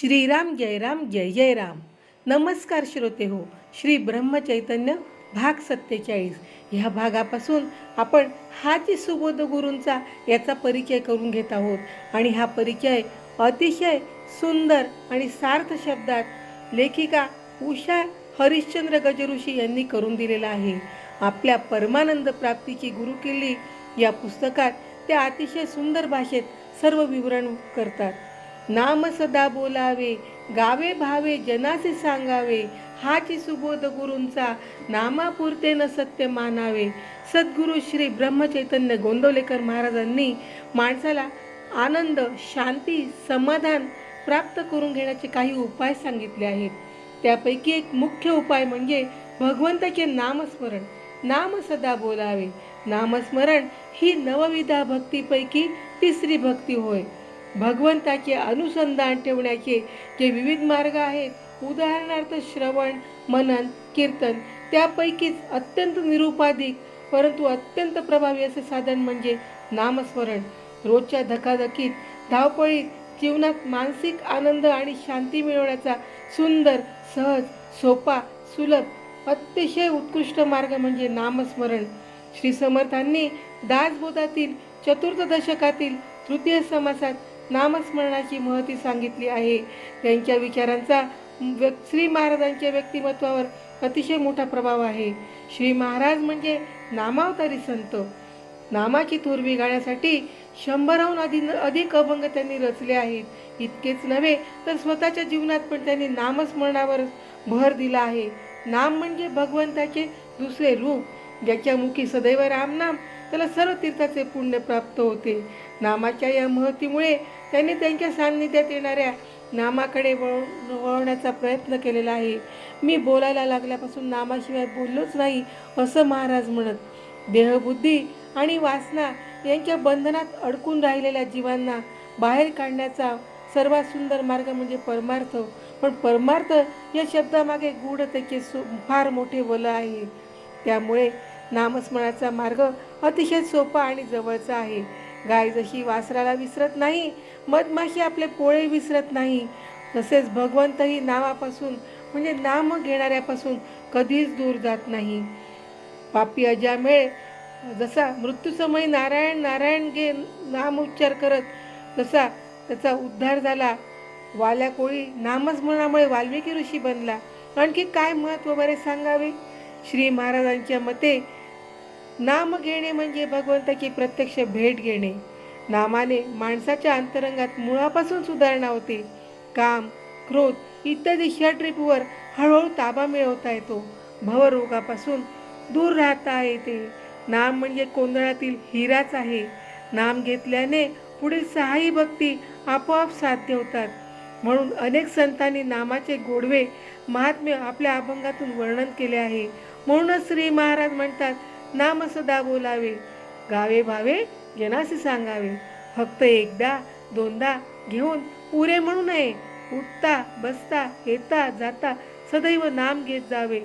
श्रीराम जय राम जय जय राम. नमस्कार श्रोते हो श्री ब्रह्मचैतन्य भाग सत्तेचाळीस. ह्या भागापासून आपण हा जी सुबोध गुरूंचा याचा परिचय करून घेत आहोत. आणि हा परिचय अतिशय सुंदर आणि सार्थ शब्दात लेखिका उषा हरिश्चंद्र गजऋषी यांनी करून दिलेला आहे. आपल्या परमानंद प्राप्तीची गुरुकिल्ली या पुस्तकात त्या अतिशय सुंदर भाषेत सर्व विवरण करतात. नाम सदा बोलावे गावे भावे जनासे सांगावे हाची सुबोध गुरूंचा नामापुरते न सत्य मानावे. सद्गुरू श्री ब्रह्मचैतन्य गोंदवलेकर महाराजांनी माणसाला आनंद शांती समाधान प्राप्त करून घेण्याचे काही उपाय सांगितले आहेत. त्यापैकी एक मुख्य उपाय म्हणजे भगवंताचे नामस्मरण. नाम सदा बोलावे. नामस्मरण ही नवविधा भक्तीपैकी तिसरी भक्ती होय. भगवंताचे अनुसंधान ठेवण्याचे जे विविध मार्ग आहेत उदाहरणार्थ श्रवण मनन कीर्तन त्यापैकीच अत्यंत निरुपाधिक परंतु अत्यंत प्रभावी असे साधन म्हणजे नामस्मरण. रोजच्या धकाधकीत धावपळीत जीवनात मानसिक आनंद आणि शांती मिळवण्याचा सुंदर सहज सोपा सुलभ अतिशय उत्कृष्ट मार्ग म्हणजे नामस्मरण. श्री समर्थांनी दासबोधातील चतुर्थ दशकातील तृतीय समासात नामस्मरणाची महती सांगितली आहे. त्यांच्या विचारांचा श्री महाराजांच्या व्यक्तिमत्वावर अतिशय मोठा प्रभाव आहे. श्री महाराज म्हणजे नामावतारी संत. नामाची थोर गाण्यासाठी शंभराहून अधिक अधिक अभंग त्यांनी रचले आहेत. इतकेच नव्हे तर स्वतःच्या जीवनात पण त्यांनी नामस्मरणावर भर दिला आहे. नाम म्हणजे भगवंताचे दुसरे रूप. ज्याच्या मुखी सदैव रामनाम त्याला सर्व तीर्थाचे पुण्य प्राप्त होते. नामाच्या या महतीमुळे त्यांनी त्यांच्या सान्निध्यात येणाऱ्या नामाकडे वळ वळवण्याचा प्रयत्न केलेला आहे. मी बोलायला लागल्यापासून नामाशिवाय बोललोच नाही असं महाराज म्हणत. देहबुद्धी आणि वासना यांच्या बंधनात अडकून राहिलेल्या जीवांना बाहेर काढण्याचा सर्वात सुंदर मार्ग म्हणजे परमार्थ. पण परमार्थ या शब्दामागे गूढ त्याचे सु फार मोठे वल आहे. त्यामुळे नामस्मरणाचा मार्ग अतिशय सोपा आणि जवळचा आहे. गाय जशी वासराला विसरत नाही मधमाशी आपले पोळे विसरत नाही. तसेच भगवंतही नावापासून म्हणजे नाम घेणाऱ्यापासून कधीच दूर जात नाही. पापी अजामेळ जसा मृत्यूसमयी नारायण नारायण घे नाम उच्चार करत तसा त्याचा उद्धार झाला. वाल्या कोळी नामस्मरणामुळे वाल्मिकी ऋषी बनला. आणखी काय महत्त्व बरे सांगावे? श्री महाराजांच्या मते नाम घेणे म्हणजे भगवंताची प्रत्यक्ष भेट घेणे. नामाने माणसाच्या अंतरंगात मुळापासून सुधारणा होते. काम क्रोध इत्यादी षटरिपूवर हळूहळू ताबा मिळवता येतो. भवरोगापासून दूर राहता येते. नाम म्हणजे कोंदळातील हिराच आहे. नाम घेतल्याने पुढील सहाही भक्ती आपोआप साध्य होतात. म्हणून अनेक संतांनी नामाचे गोडवे महात्म्य आपल्या अभंगातून वर्णन केले आहे. म्हणूनच श्री महाराज म्हणतात नाम सदा बोलावे. गावे भावे जनासी सांगावे. फक्त एकदा दोनदा घेऊन पुरे म्हणू नये. उठता बसता येता जाता सदैव नाम घेत जावे.